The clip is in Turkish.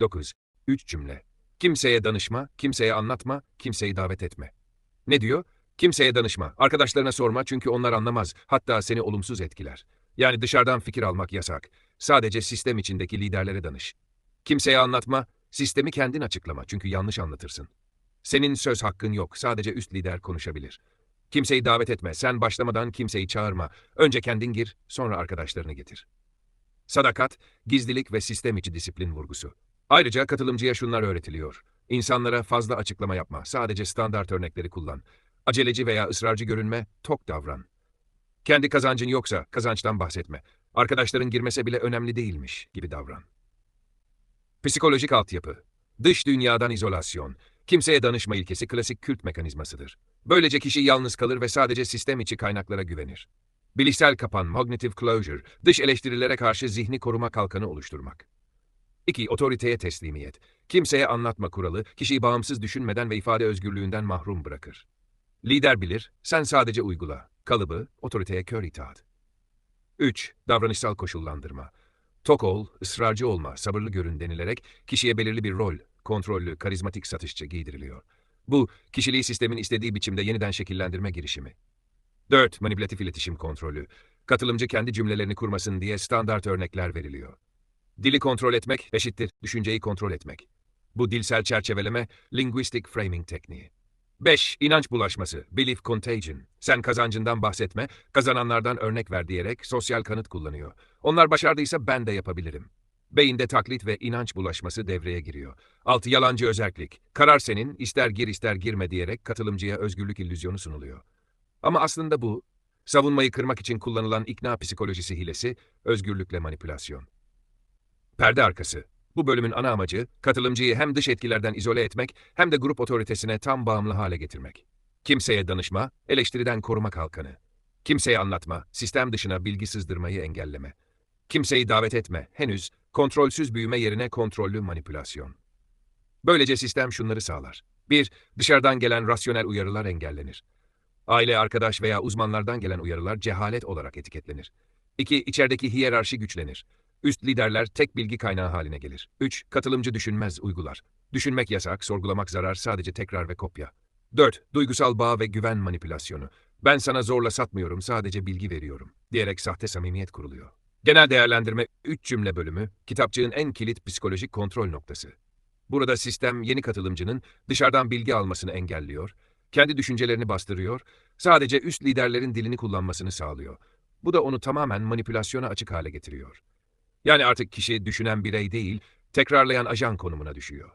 9. 3 cümle. Kimseye danışma, kimseye anlatma, kimseyi davet etme. Ne diyor? Kimseye danışma, arkadaşlarına sorma çünkü onlar anlamaz, hatta seni olumsuz etkiler. Yani dışarıdan fikir almak yasak. Sadece sistem içindeki liderlere danış. Kimseye anlatma, sistemi kendin açıklama çünkü yanlış anlatırsın. Senin söz hakkın yok, sadece üst lider konuşabilir. Kimseyi davet etme, sen başlamadan kimseyi çağırma. Önce kendin gir, sonra arkadaşlarını getir. Sadakat, gizlilik ve sistem içi disiplin vurgusu. Ayrıca katılımcıya şunlar öğretiliyor. İnsanlara fazla açıklama yapma, sadece standart örnekleri kullan. Aceleci veya ısrarcı görünme, tok davran. Kendi kazancın yoksa kazançtan bahsetme. Arkadaşların girmese bile önemli değilmiş gibi davran. Psikolojik altyapı. Dış dünyadan izolasyon. Kimseye danışma ilkesi klasik kült mekanizmasıdır. Böylece kişi yalnız kalır ve sadece sistem içi kaynaklara güvenir. Bilişsel kapan, cognitive closure, dış eleştirilere karşı zihni koruma kalkanı oluşturmak. 2. Otoriteye teslimiyet. Kimseye anlatma kuralı, kişiyi bağımsız düşünmeden ve ifade özgürlüğünden mahrum bırakır. Lider bilir, sen sadece uygula. Kalıbı, otoriteye kör itaat. 3. Davranışsal koşullandırma. Tok ol, ısrarcı olma, sabırlı görün denilerek kişiye belirli bir rol, kontrollü, karizmatik satışçı giydiriliyor. Bu, kişiliği sistemin istediği biçimde yeniden şekillendirme girişimi. 4. Manipülatif iletişim kontrolü. Katılımcı kendi cümlelerini kurmasın diye standart örnekler veriliyor. Dili kontrol etmek eşittir düşünceyi kontrol etmek. Bu dilsel çerçeveleme, linguistic framing tekniği. 5. İnanç bulaşması, belief contagion. Sen kazancından bahsetme, kazananlardan örnek ver diyerek sosyal kanıt kullanıyor. Onlar başardıysa ben de yapabilirim. Beyinde taklit ve inanç bulaşması devreye giriyor. 6. Yalancı özellik. Karar senin, ister gir ister girme diyerek katılımcıya özgürlük illüzyonu sunuluyor. Ama aslında bu, savunmayı kırmak için kullanılan ikna psikolojisi hilesi, özgürlükle manipülasyon. Perde arkası. Bu bölümün ana amacı, katılımcıyı hem dış etkilerden izole etmek hem de grup otoritesine tam bağımlı hale getirmek. Kimseye danışma, eleştiriden koruma kalkanı. Kimseye anlatma, sistem dışına bilgi sızdırmayı engelleme. Kimseyi davet etme, henüz kontrolsüz büyüme yerine kontrollü manipülasyon. Böylece sistem şunları sağlar. 1. Dışarıdan gelen rasyonel uyarılar engellenir. Aile, arkadaş veya uzmanlardan gelen uyarılar cehalet olarak etiketlenir. 2. İçerideki hiyerarşi güçlenir. Üst liderler tek bilgi kaynağı haline gelir. 3. Katılımcı düşünmez uygular. Düşünmek yasak, sorgulamak zarar, sadece tekrar ve kopya. 4. Duygusal bağ ve güven manipülasyonu. Ben sana zorla satmıyorum, sadece bilgi veriyorum. Diyerek sahte samimiyet kuruluyor. Genel değerlendirme 3 cümle bölümü, kitapçığın en kilit psikolojik kontrol noktası. Burada sistem yeni katılımcının dışarıdan bilgi almasını engelliyor, kendi düşüncelerini bastırıyor, sadece üst liderlerin dilini kullanmasını sağlıyor. Bu da onu tamamen manipülasyona açık hale getiriyor. Yani artık kişi düşünen birey değil, tekrarlayan ajan konumuna düşüyor.